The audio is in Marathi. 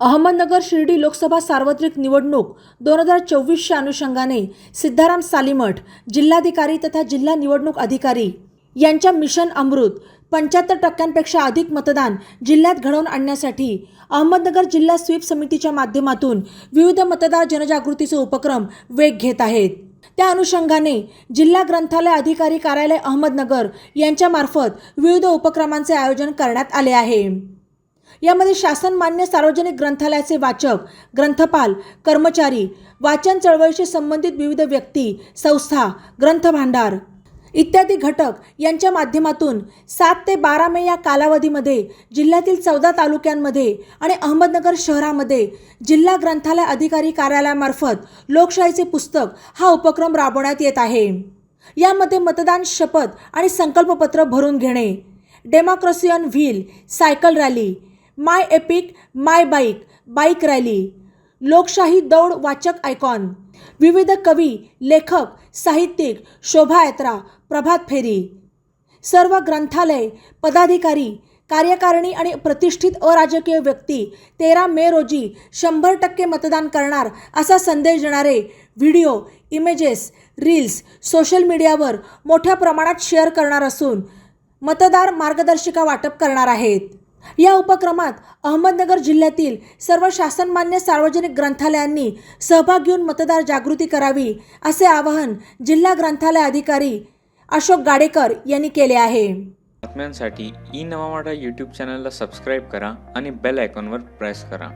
अहमदनगर शिर्डी लोकसभा सार्वत्रिक निवडणूक दोन हजार चोवीसच्या अनुषंगाने सिद्धाराम सालीमठ जिल्हाधिकारी तथा जिल्हा निवडणूक अधिकारी यांच्या मिशन अमृत पंच्याहत्तर टक्क्यांपेक्षा अधिक मतदान जिल्ह्यात घडवून आणण्यासाठी अहमदनगर जिल्हा स्वीप समितीच्या माध्यमातून विविध मतदार जनजागृतीचे उपक्रम वेग घेत आहेत. त्या अनुषंगाने जिल्हा ग्रंथालय अधिकारी कार्यालय अहमदनगर यांच्यामार्फत विविध उपक्रमांचे आयोजन करण्यात आले आहे. यामध्ये शासन मान्य सार्वजनिक ग्रंथालयाचे वाचक ग्रंथपाल कर्मचारी वाचन चळवळीशी संबंधित विविध व्यक्ती संस्था ग्रंथभांडार इत्यादी घटक यांच्या माध्यमातून सात ते बारा मे या कालावधीमध्ये जिल्ह्यातील चौदा तालुक्यांमध्ये आणि अहमदनगर शहरामध्ये जिल्हा ग्रंथालय अधिकारी कार्यालयामार्फत लोकशाहीचे पुस्तक हा उपक्रम राबवण्यात येत आहे. यामध्ये मतदान शपथ आणि संकल्पपत्र भरून घेणे democracy on wheel cycle rally my epic my bike bike rally. लोकशाही दौड वाचक आयकॉन. विविध कवी लेखक साहित्यिक शोभायात्रा प्रभात फेरी. सर्व ग्रंथालय पदाधिकारी कार्यकारिणी आणि प्रतिष्ठित अराजकीय व्यक्ती तेरा मे रोजी शंभर टक्के मतदान करणार असा संदेश देणारे व्हिडिओ इमेजेस रील्स सोशल मीडियावर मोठ्या प्रमाणात शेअर करणार असून मतदार मार्गदर्शिका वाटप करणार आहेत. या उपक्रमात अहमदनगर जिल्ह्यातील सर्व शासनमान्य सार्वजनिक ग्रंथालयांनी सहभाग घेऊन मतदार जागृती करावी असे आवाहन जिल्हा ग्रंथालय अधिकारी अशोक गाडेकर यांनी केले आहे. बातम्यांसाठी ई नवामाडा यूट्यूब चॅनलला सबस्क्राईब करा आणि बेल आयकॉनवर प्रेस करा.